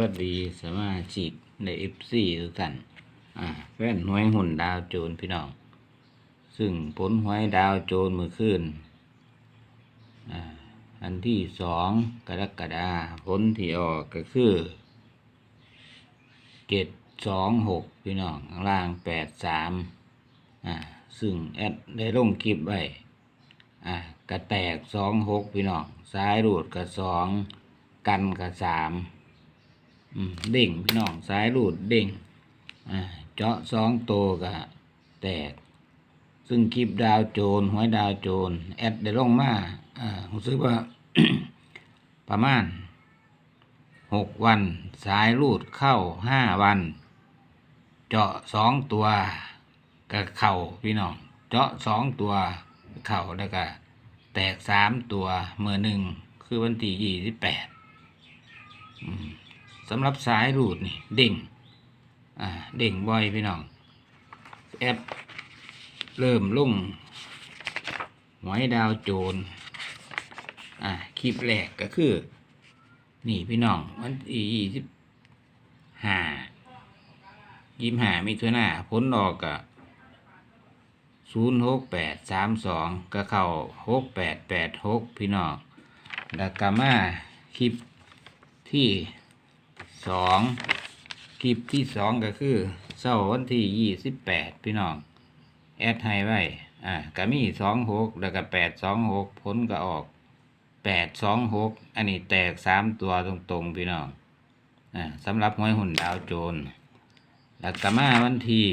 วัสดีสมาชิกในเอฟซีทุกท่านอ่าแฟนหวยหุ่นดาวโจรพี่น้อง ซึ่งผลหวยดาวโจรเมื่อคืนอ่าอันที่สองกรกฎาผลที่ออกก็คือเจ็ดสองหกพี่น้องข้างล่างแปดสามอ่าซึ่งแอดได้ลงคลิปไว้อ่ากระแตกสองหกพี่น้องซ้ายรูดกับสองกันกับสาม เด้งพี่น้องสายรูดเด้งเจาะสองโตวก็แตก ซึ่งคลิปดาวโจรหวยดาวโจรแอดได้ลงมาอ่าผมซื้อว่าประมาณหกวัน สายรูดเข้าห้าวัน เจาะสองตัวกับเข่าพี่น้อง เจาะสองตัวเข่าแล้วก็แตกสามตัวเมื่อหนึ่งคือวันที่ยี่สิบแปด สำหรับสายรูดนี่เด้งอ่าเด้งบ่อยพี่น้องแอปเริ่มลุ่งหวยดาวโจรอ่าคลิปแรกก็คือ นี่พี่น้องวันที่ยี่สิบห้ายี่สิบห้ามิถุนาผลออกกะศูนย์หกแปดสามสองก็เข้าหกแปดแปดหกพี่น้องแล้วก็มาคลิปที่ สองคลิปที่สองก็คือเสาร์วันที่ยี่สิบแปดพี่น้อง แอดให้ไว้ อ่าก็มีสองหกแล้วก็แปดสองหกผลก็ออกแปดสองหกอันนี้แตกสามตัวตรงๆ พี่น้องอ่าสำหรับหวยหุ่นดาวโจรแล้วก็มาวันที่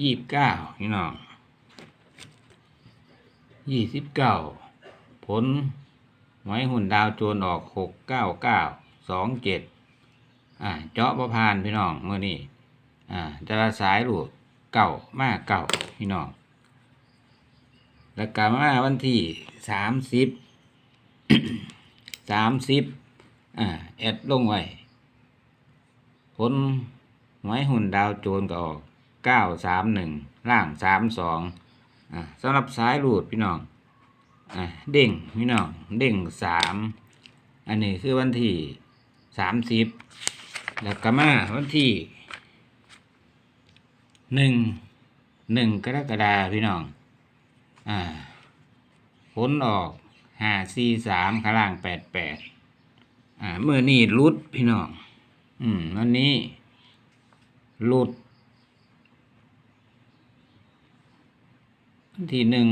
ยี่สิบเก้าพี่น้องยี่สิบเก้าผลหวยหุ่นดาวโจรออกหกเก้าเก้า สองเจ็ดอ่าเจาะประพานพี่น้องเมื่อนี้อ่าจะสายหลุดเก่ามากเก่าพี่น้องแล้วก็มาวันที่สามสิบสามสิบอ่าแอดลงไว้ผลหวยหุ่นดาวโจรก็ออกเก้าสามหนึ่งล่างสามสองอ่าสำหรับสายหลุดพี่น้องอะเด้งพี่น้องเด้งสามอันนี้คือวันที่ สามสิบแล้วก็มาวันที่หนึ่งหนึ่งกรกฎาพี่น้อง อ่า ผลออกห้าสี่สามข้างล่างแปดแปดอ่าเมื่อนี้รุดพี่น้อง อืมวันนี้รุดวันที่หนึ่ง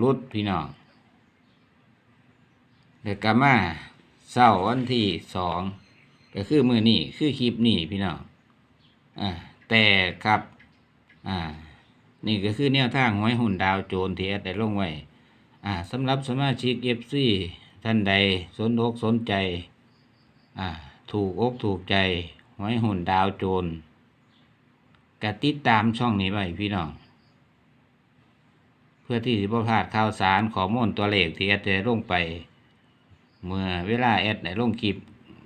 รุดพี่น้องเด็กกามา เศร้าวันที่สองก็คือมือนี่คือคลิปนี่พี่น้องอ่าแต่ครับอ่านี่ก็คือแนวทางหวยหุ่นดาวโจรที่แอดได้ลงไว้อ่าสำหรับสมาชิกเอฟซีท่านใดสนอกสนใจอ่าถูกอกถูกใจหวยหุ่นดาวโจรกติดตามช่องนี้ไว้พี่น้อง เพื่อที่จะบ่พลาดข่าวสารข้อมูลตัวเลขที่แอดได้ลงไป เมื่อเวลาแอดได้ลงคลิป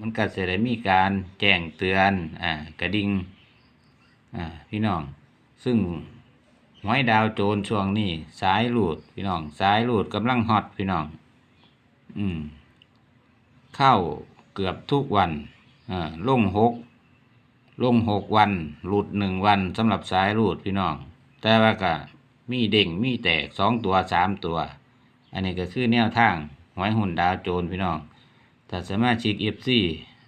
มันก็จะได้มีการแจ้งเตือนอ่ากระดิ่งอ่าพี่น้อง ซึ่งหวยดาวโจรช่วงนี้สายหลุดพี่น้องสายหลุดกำลังฮอตพี่น้อง อืม เข้าเกือบทุกวันอ่าลงหกลงหกวันหลุดหนึ่งวันสำหรับสายหลุดพี่น้อง แต่ว่าก็มีเด้งมีแตกสองตัวสามตัว อันนี้ก็คือแนวทาง หวยหุ่นดาวโจรพี่น้องถ้าสามารถชิกเอฟซี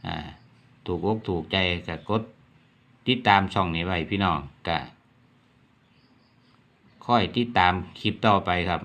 อ่าถูกอกถูกใจกับกดติดตามช่องนี้ไว้พี่น้องกะค่อยติดตามคลิปต่อไปครับ